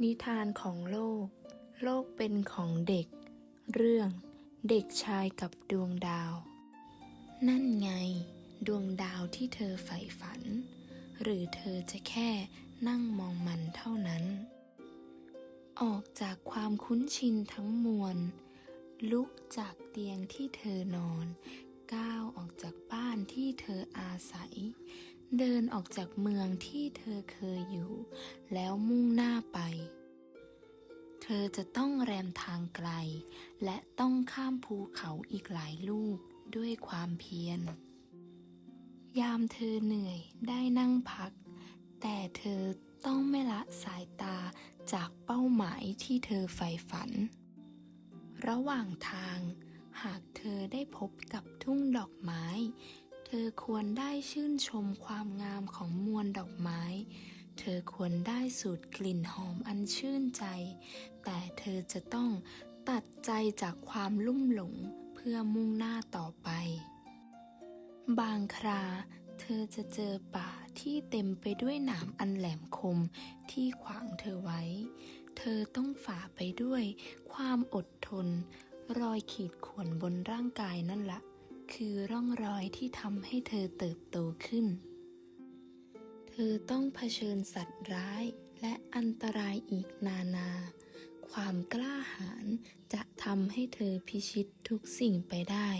นิทานของโลก โลกเป็นของเด็ก เรื่องเด็กชายกับดวงดาว นั่นไง ดวงดาวที่เธอใฝ่ฝัน หรือเธอจะแค่นั่งมองมันเท่านั้น ออกจากความคุ้นชินทั้งมวล ลุกจากเตียงที่เธอนอน ก้าวออกจากบ้านที่เธออาศัย เดินออกจากเมืองที่เธอเคยอยู่ แล้วมุ่งหน้าไป เธอจะต้องแรมทางไกล และต้องข้ามภูเขาอีกหลายลูกด้วยความเพียร ยามเธอเหนื่อยได้นั่งพัก แต่เธอต้องไม่ละสายตาจากเป้าหมายที่เธอใฝ่ฝัน ระหว่างทาง หากเธอได้พบกับทุ่งดอกไม้ ธอควรได้ชื่นชมความงามของมวลดอกไม้ เธอควรได้สูดกลิ่นหอมอันชื่นใจ แต่เธอจะต้องตัดใจจากความลุ่มหลงเพื่อมุ่งหน้าต่อไป บางครา เธอจะเจอป่าที่เต็มไปด้วยหนามอันแหลมคมที่ขวางเธอไว้ เธอต้องฝ่าไปด้วยความอดทน รอยขีดข่วนบนร่างกายนั่นละ คือร่องรอยที่ทำให้เธอเติบโตขึ้น เธอต้องเผชิญสัตว์ร้ายและอันตรายอีกนานา ความกล้าหาญจะทำให้เธอพิชิตทุกสิ่งไปได้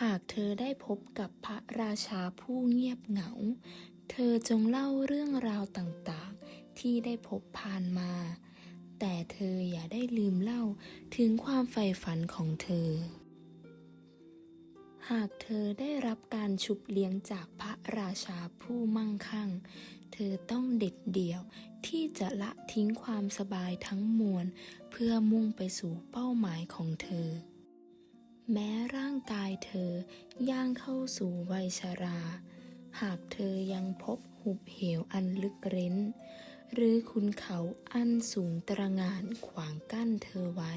หากเธอได้พบกับพระราชาผู้เงียบเหงา เธอจงเล่าเรื่องราวต่างๆ ที่ได้พบผ่านมา แต่เธออย่าได้ลืมเล่าถึงความใฝ่ฝันของเธอ หากเธอได้รับการชุบเลี้ยงจากพระราชาผู้มั่งคั่ง เธอต้องเด็ดเดี่ยวที่จะละทิ้งความสบายทั้งมวล เพื่อมุ่งไปสู่เป้าหมายของเธอ แม้ร่างกายเธอย่างเข้าสู่วัยชรา หากเธอยังพบหุบเหวอันลึกเร้น หรือขุนเขาอันสูงตระหง่านขวางกั้นเธอไว้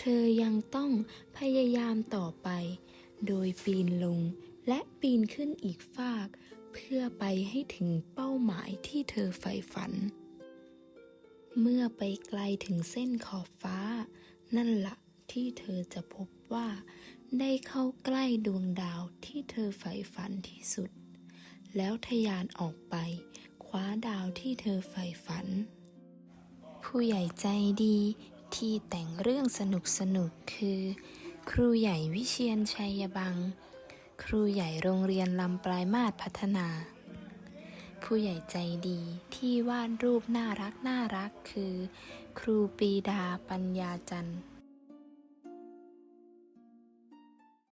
เธอยังต้องพยายามต่อไป โดยปีนลงและปีนขึ้นอีกฟาก เพื่อไปให้ถึงเป้าหมายที่เธอใฝ่ฝัน เมื่อไปไกลถึงเส้นขอบฟ้า นั่นละที่เธอจะพบว่า ได้เข้าใกล้ดวงดาวที่เธอใฝ่ฝันที่สุด แล้วทะยานออกไปคว้าดาวที่เธอใฝ่ฝัน ผู้ใหญ่ใจดีที่แต่งเรื่องสนุกสนุกๆคือ ครูใหญ่วิเชียนชัยบัง ครูใหญ่โรงเรียนลำปลายมาศพัฒนา ผู้ใหญ่ใจดีที่วาดรูปน่ารักน่ารักคือ ครูปีดาปัญญาจันทร์